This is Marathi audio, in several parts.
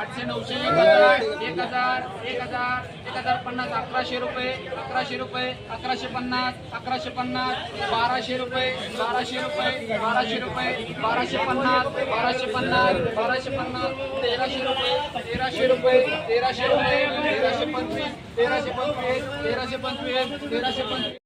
आठशे नऊशे एक हजार एक हजार एक हजार एक हजार पन्नास अकराशे रुपये अकराशे रुपये अकराशे पन्नास अकराशे पन्नास बाराशे रुपये बाराशे रुपये बाराशे रुपये बाराशे पन्नास बाराशे पन्नास बाराशे पन्नास तेराशे रुपये तेराशे रुपये तेराशे रुपये तेराशे पंचवीस तेराशे पंचवीस तेराशे पंचवीस तेराशे पंचवीस.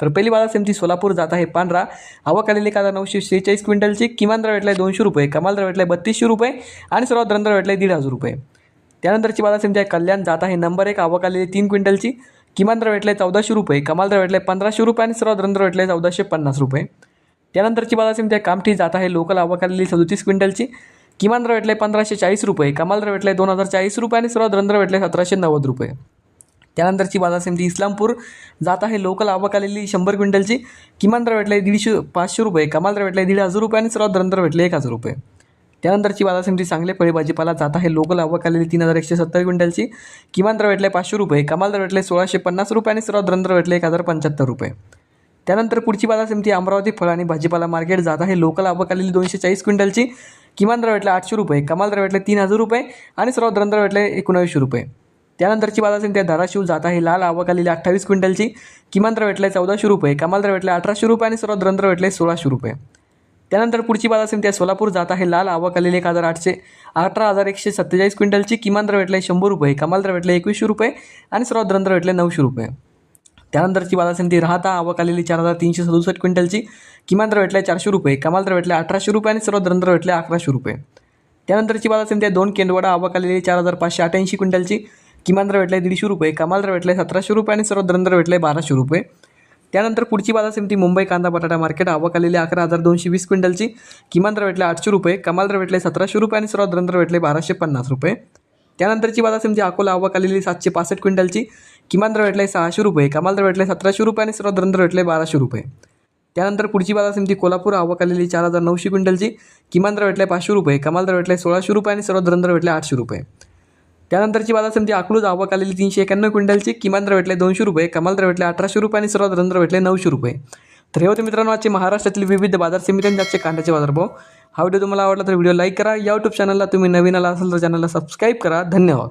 तर पहिली बाजार समिती सोलापूर जात आहे. पांढरा. आवक आलेली कांदा नऊशे शेहेचाळीस क्विंटलची. किमान दर भेटलाय दोनशे रुपये. कमाल दर भेटलाय बत्तीसशे रुपये. आणि सर्वात दर भेटलाय दीड हजार रुपये. त्यानंतरची बाजार समिती आहे कल्याण जात आहे. नंबर एक आवक आलेली तीन क्विंटलची. किमान दर भेटलाय चौदाशे रुपये. कमाल दर भेटलाय पंधराशे रुपये. आणि सर्वात दर भेटलाय चौदाशे पन्नास रुपये. त्यानंतरची बाजार समिती आहे कामठी जात आहे. लोकल आवक आलेली सदोतीस क्विंटलची. किमान दर भेटलाय पंधराशे चाळीस रुपये. कमाल दर भेटलाय दोन हजार चाळीस रुपये. आणि सर्वात दर भेटलाय सतराशे नव्वद रुपये. त्यानंतरची बाजार समिती इस्लामपूर. जात आहे लोकल आवक आलेली शंभर क्विंटलची. किमान दर भेटले दीडशे पाचशे रुपये. कमाल दर भेटले दीड हजार रुपये आणि सर्वात दरंतर भेटले एक हजार रुपये. त्यानंतरची बाजार समिती चांगले फळे भाजीपाला जात आहे लोकल आवक आलेली तीन हजार एकशे सत्तर क्विंटलची. किमान दर भेटले पाचशे रुपये. कमाल दर भेटले सोळाशे पन्नास रुपये आणि सर्वात दरंतर भेटले एक हजार पंच्याहत्तर रुपये. त्यानंतर पुढची बाजार समिती अमरावती फळ आणि भाजीपाला मार्केट जात आहे लोकल आवक आलेली दोनशे चाळीस क्विंटलची. किमान दर भेटले आठशे रुपये. कमाल दर भेटले तीन हजार रुपये आणि सर्वात दरंतर भेटले एकोणावीसशे रुपये. त्यानंतरची बाजार समिती धाराशिव जात आहे. लाल आवक आलेली अठ्ठावीस क्विंटलची. किमान दर भेटले चौदाशे रुपये. कमाल दर भेटले अठराशे रुपये आणि सर्वात दर भेटले सोळाशे रुपये. त्यानंतर पुढची बाजार समिती आहे. सोलापूर जात आहे. लाल आवक आलेली एक हजार आठशे अठरा हजार एकशे सत्तेचाळीस क्विंटलची. किमान दर भेटले शंभर रुपये. कमाल दर भेटले एकवीसशे रुपये आणि सर्वात दर भेटले नऊशे रुपये. त्यानंतरची बाजार समिती राहता आवक आलेली चार हजार तीनशे सदुसष्ट क्विंटलची. किमान दर भेटले चारशे रुपये. कमाल दर भेटले अठराशे रुपये आणि सर्वात दर भेटले अकराशे रुपये. त्यानंतरची बाजार समिती आहे. दोन केंदवाडा आवक आलेली चार हजार पाचशे अठ्याऐंशी क्विंटलची. किमान दर भेटले दीडशे रुपये कमाल दर भेटले सतराशे रुपये आणि सर्वात दर भेटले बाराशे रुपये. त्यानंतर पुढची बाजार समिती मुंबई कांदा बटाटा मार्केट आवक आलेली अकरा हजार दोनशे वीस क्विंटलची. किमान दर भेटले आठशे रुपये कमाल दर भेटले सतराशे रुपये आणि सर्व दर भेटले बाराशे पन्नास रुपये. त्यानंतरची बाजार समिती अकोला आवक आलेली सातशे पासष्ट क्विंटलची. किमान दर भेटले सहाशे रुपये कमाल दर भेटले सतराशे रुपये आणि सर्व दर भेटले बाराशे रुपये. त्यानंतर पुढची बाजार समिती कोल्हापूर आवक आलेली चार हजार नऊशे क्विंटलची. किमान दर भेटले पाचशे रुपये कमाल दर भेटले सोळाशे रुपये आणि सर्व दर भेटले आठशे रुपये. त्यानंतरची बाजार समिती अकलूज आवक आलेली तीनशे एक्याण्णव क्विंटलची किमान दर भेटले दोनशे रुपये कमाल दर भेटले अठराशे रुपये आणि सर्वात रंध्र भेटले नऊशे रुपये. तर हे होते मित्रांनो आजचे महाराष्ट्रातील विविध बाजार समित्यांचे आजचे कांद्याचे बाजारभाव. हा व्हिडिओ तुम्हाला आवडला तर व्हिडिओ लाईक करा. या यूट्यूब चॅनलला तुम्ही नवीन आला असाल तर चॅनलला सबस्क्राईब करा. धन्यवाद.